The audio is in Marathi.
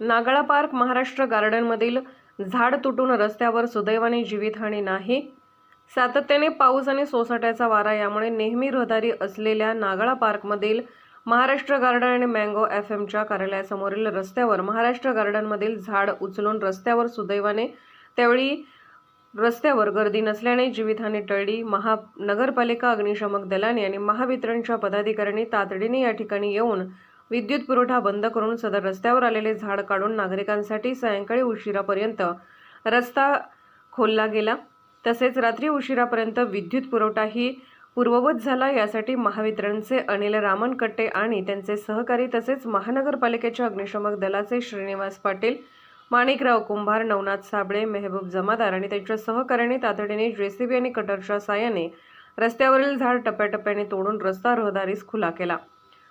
नागळा पार्क महाराष्ट्र गार्डनमधील झाड तुटून रस्त्यावर सुदैवाने जीवितहानी नाही. सातत्याने पाऊस आणि सोसाट्याचा वारा यामुळे नेहमी रहदारी असलेल्या नागळा पार्कमधील महाराष्ट्र गार्डन आणि मँगो एफ एमच्या कार्यालयासमोरील रस्त्यावर महाराष्ट्र गार्डनमधील झाड उचलून रस्त्यावर सुदैवाने त्यावेळी रस्त्यावर गर्दी नसल्याने जीवितहानी टळली. महानगरपालिका अग्निशमक दलाने आणि महावितरणच्या पदाधिकाऱ्यांनी तातडीने या ठिकाणी येऊन विद्युत पुरवठा बंद करून सदर रस्त्यावर आलेले झाड काढून नागरिकांसाठी सायंकाळी उशिरापर्यंत रस्ता खोलला गेला. तसेच रात्री उशिरापर्यंत विद्युत पुरवठाही पूर्ववत झाला. यासाठी महावितरणचे अनिल रामनकट्टे आणि त्यांचे सहकारी तसेच महानगरपालिकेच्या अग्निशमक दलाचे श्रीनिवास पाटील माणिकराव कुंभार नवनाथ साबळे मेहबूब जमादार आणि त्यांच्या सहकाऱ्यांनी तातडीने जेसीबी आणि कटरच्या साहाय्याने रस्त्यावरील झाड टप्प्याटप्प्याने तोडून रस्ता रहदारीस खुला केला.